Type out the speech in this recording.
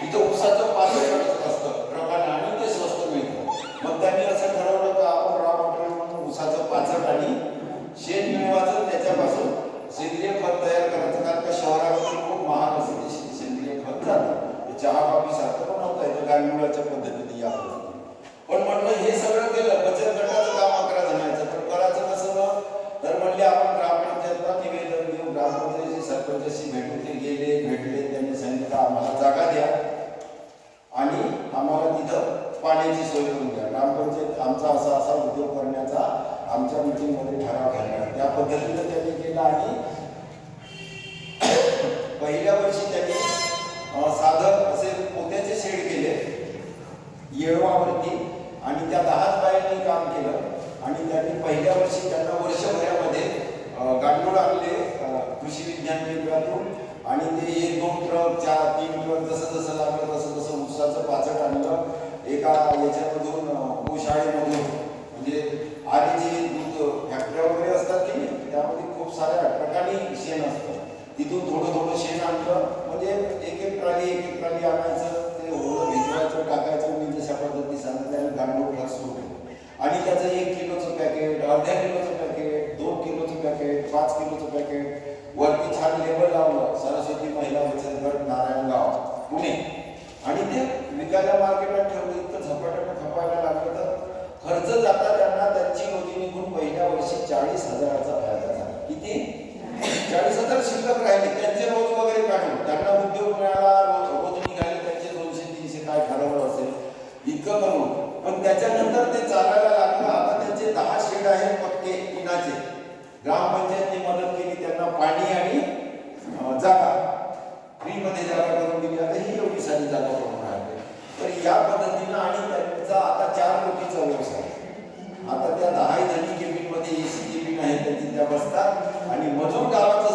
तिथं उसाचं पाणी करत असतं. लोकांना आणि ते स्वस्त मिळतं. मग त्यांनी असं ठरवलं तर आपण रॉ मटेरियल म्हणून उसाचं पाचट आणि शेण मिळवायचं त्याच्यापासून सेंद्रिय खत तयार करायचं. कारण का शहरामध्ये खूप महाग असते सेंद्रिय खत जातं. चहा कॉफी सारखं पण बनवता येतं गायमुळाच्या पद्धतीने या पण म्हटलं हे सगळं केलं बचत गटाचं काम अकरा जणांचं. तर करायचं कसं तर म्हणले आपण ग्रामपंचायतला निवेदन देऊ ग्रामपंचायतची सरपंचाशी भेटून पाण्याची सोय होऊन द्या. म्हणजे आमचा असा असा उद्योग करण्याचा आमच्या मिटिंगमध्ये ठराव घ्यायला त्या पद्धतीनं त्यांनी केला आणि पहिल्या वर्षी त्यांनी साधं असे पोत्याचे शेड केले. येळवावरती आणि त्या दहाच बायांनी काम केलं. आणि त्यांनी पहिल्या वर्षी त्यांना वर्षभरामध्ये गांडूळ आणले कृषी विज्ञान केंद्रातून. आणि ते एक दोन ट्रक चार तीन ट्रक जसं जसं लागलं तसं तसं ऊसाचं पाचट आणलं एका याच्यामधून अ, गोशाळेमधून म्हणजे आणि जे दूध फॅक्टऱ्या वगैरे असतात की नाही त्यामध्ये खूप साऱ्या ट्रकांनी शेण असतं तिथून थोडं थोडं शेण आणलं. म्हणजे एक एक प्राणी एक एक प्राणी आणायचं ते ओलं भिजवायचं टाकायचं मी जशा पद्धती सांगितलं आणि गांडूळ क्लास सुरू आणि त्याचं एक किलोचं पॅकेट अर्ध्या किलोचं पॅकेट दोन किलोचं पॅकेट पाच किलोचं पॅकेट वरती छान लेबल लावलं सरस्वती महिला बचत गट नारायणगाव पुणे. आणि ते विकायला मार्केटात ठेवलं इतकं झपाट्यानं खपायला लागलं तर खर्च जाता त्यांना त्यांची निघून पहिल्या वर्षी चाळीस हजाराचा फायदा झाला. किती? इतकं पण त्याच्यानंतर ते चालायला लागलं. आता त्यांचे दहा शेड आहेत पक्के इनाचे. ग्रामपंचायतने मदत केली त्यांना पाणी आणि जागा. फ्रीमध्ये जागा करून दिली. आता ही एवढी साधी जागा करून राहिली. तर या पद्धतीनं आणि त्यांचा आता चार कोटीचा व्यवसाय. आता त्या दहा जणी केबिनमध्ये एसी केबिन आहे त्यांची त्या बसतात. आणि मजूर गावाचा